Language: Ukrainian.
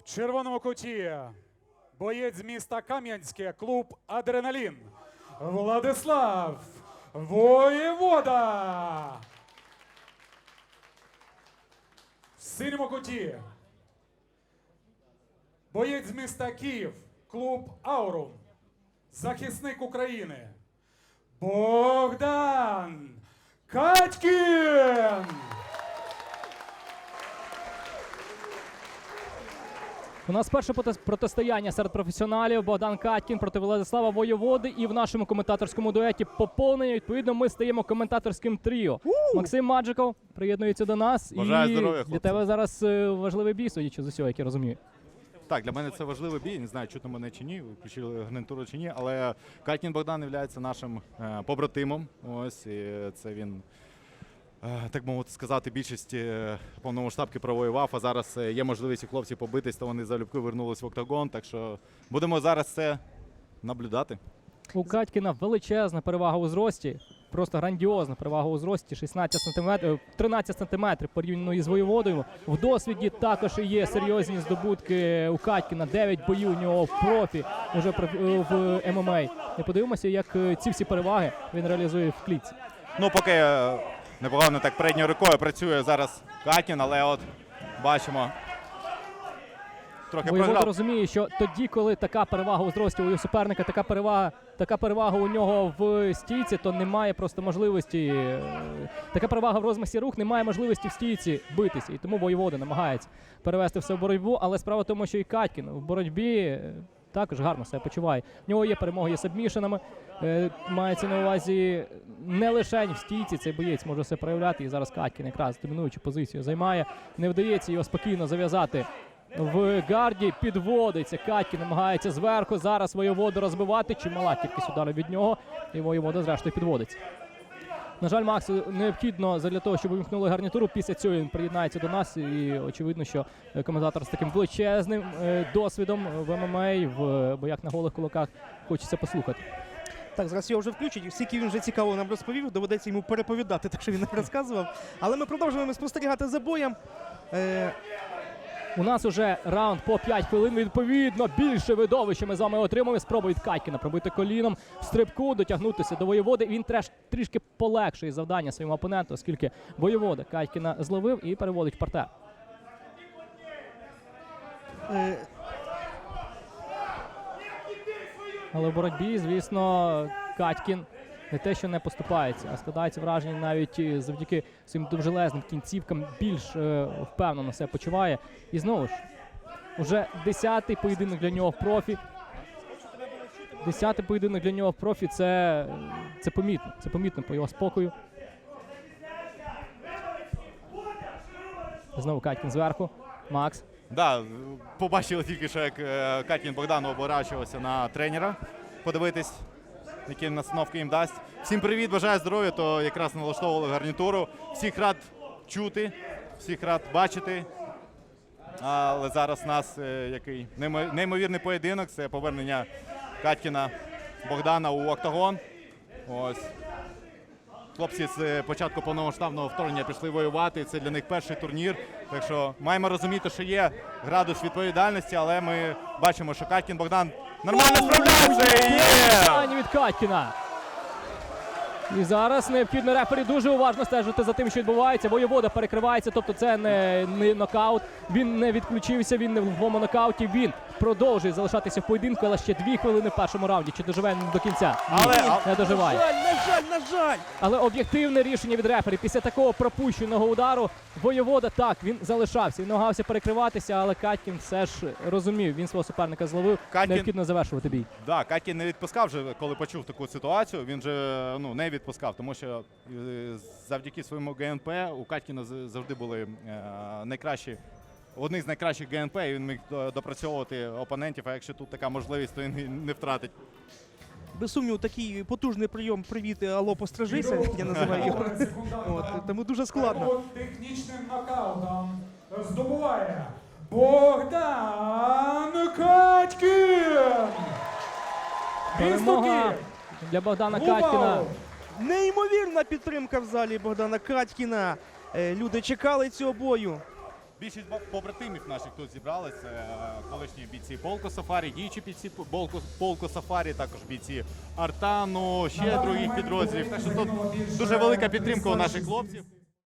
В червоному куті боєць міста Кам'янське, клуб Адреналін. Владислав Воєвода. В синьому куті боєць міста Київ, клуб Аурум. Захисник України. Богдан Катькін. У нас перше протистояння серед професіоналів Богдан Катькін проти Владислава Воєводи. І в нашому коментаторському дуеті поповнення. Відповідно, ми стаємо коментаторським тріо. Максим Маджиков приєднується до нас. Бажаю і здоров'я, для тебе зараз е, важливий бій, судячи з усього, як я розумію. Так, для мене це важливий бій. Не знаю, чутно мене чи ні, включили гарнітуру чи ні. Але Катнін Богдан є нашим е, побратимом. Ось і це він. Е, Так би мовити сказати, більшість е, повномасштабки провоював, а зараз е, є можливість у хлопців побитись, то вони залюбки вернулись в октагон. Так що будемо зараз це наблюдати. У Катькіна величезна перевага у зрості. Просто грандіозна перевага у зрості 16 сантиметрів, 13 сантиметрів порівняно із воєводою. В досвіді також є серйозні здобутки у Катькіна. 9 боїв у нього в профі про- в ММА. І подивимося, як ці всі переваги він реалізує в клітці. Ну, поки непогано так передньою рукою працює зараз Катнін, але от бачимо. Трохи Воєвода розуміє, що тоді, коли така перевага у зрості у суперника, така перевага, така перевага у нього в стійці, то немає просто можливості. е, Така перевага в розмасі рух, немає можливості в стійці битися. І тому воєвода намагається перевести все в боротьбу. Але справа в тому, що і Катькін в боротьбі. Також гарно себе почуває. В нього є перемоги з сабмішенами. Е, мається на увазі не лише в стійці цей боєць може все проявляти. І зараз Катькін якраз домінуючу позицію займає. Не вдається його спокійно зав'язати в гарді підводиться. Катькін намагається зверху. Зараз воєводу розбивати. Чимала кількість ударів від нього. І воєвода зрештою підводиться. На жаль, Максу необхідно для того, щоб вимкнули гарнітуру. Після цього він приєднається до нас. І очевидно, що е, коментатор з таким величезним е, досвідом в ММА, в боях на голих кулаках хочеться послухати. Так, зараз його вже включать. Скільки він вже цікаво нам розповів, доведеться йому переповідати, те, що він нам розказував. Але ми продовжуємо спостерігати за боєм. У нас уже раунд по 5 хвилин. Відповідно, більше видовище ми з вами отримуємо. Спроба Катькіна пробити коліном в стрибку, дотягнутися до воєводи. Він треш трішки полегшує завдання своєму опоненту, оскільки воєвода Катькіна зловив і переводить в партер. Але в боротьбі, звісно, Катькін не те, що не поступається, а складається враження навіть завдяки своїм довжелезним кінцівкам більш е, впевнено себе почуває. І знову ж, уже десятий поєдинок для нього в профі. Десятий поєдинок для нього в профі це, це помітно. Це помітно по його спокою. Знову Катькін зверху. Макс. Да, побачили тільки, що як е, Катін Богдан оборачувався на тренера. Подивитись, які настановки їм дасть. Всім привіт, бажаю здоров'я, то якраз налаштовували гарнітуру. Всіх рад чути, всіх рад бачити. Але зараз у нас е, який неймо- неймовірний поєдинок. Це повернення Катькіна Богдана у октагон. Ось. Хлопці з початку повномасштабного вторгнення пішли воювати. Це для них перший турнір. Так що маємо розуміти, що є градус відповідальності, але ми бачимо, що Каткін Богдан нормально справляється. Є! Від Катькіна. І зараз необхідно рефері дуже уважно стежити за тим, що відбувається. Воєвода перекривається, тобто це не, не нокаут. Він не відключився, він не в нокауті. Він продовжує залишатися в поєдинку, але ще дві хвилини в першому раунді. Чи доживе він до кінця? Ні, Але- не на доживає. жаль, на жаль, на жаль. Але об'єктивне рішення від рефері після такого пропущеного удару воєвода так він залишався. Він намагався перекриватися, але Катькін все ж розумів. Він свого суперника зловив. Катькін- Необхідно завершувати бій. Да, Катін не відпускав вже, коли почув таку ситуацію. Він же ну, не відпускав, тому що е, завдяки своєму ГНП у Катькіна завжди були е, найкращі. Одних з найкращих ГНП, і він міг допрацьовувати опонентів. А якщо тут така можливість, то він не втратить. Без сумніву, такий потужний прийом привіт, алло, пострижися, як я називаю його. От, тому дуже складно. Технічним нокаутом здобуває Богдан Катькін. Перемога для Богдана Губал. Катькіна. Неймовірна підтримка в залі Богдана Катькіна. Е, Люди чекали цього бою. Більшість побратимів наших тут зібралися. Колишні бійці полку Сафарі, діючі бійці полку, полку Сафарі, також бійці Артану, ще других підрозділів. Так що тут дуже велика підтримка у наших хлопців.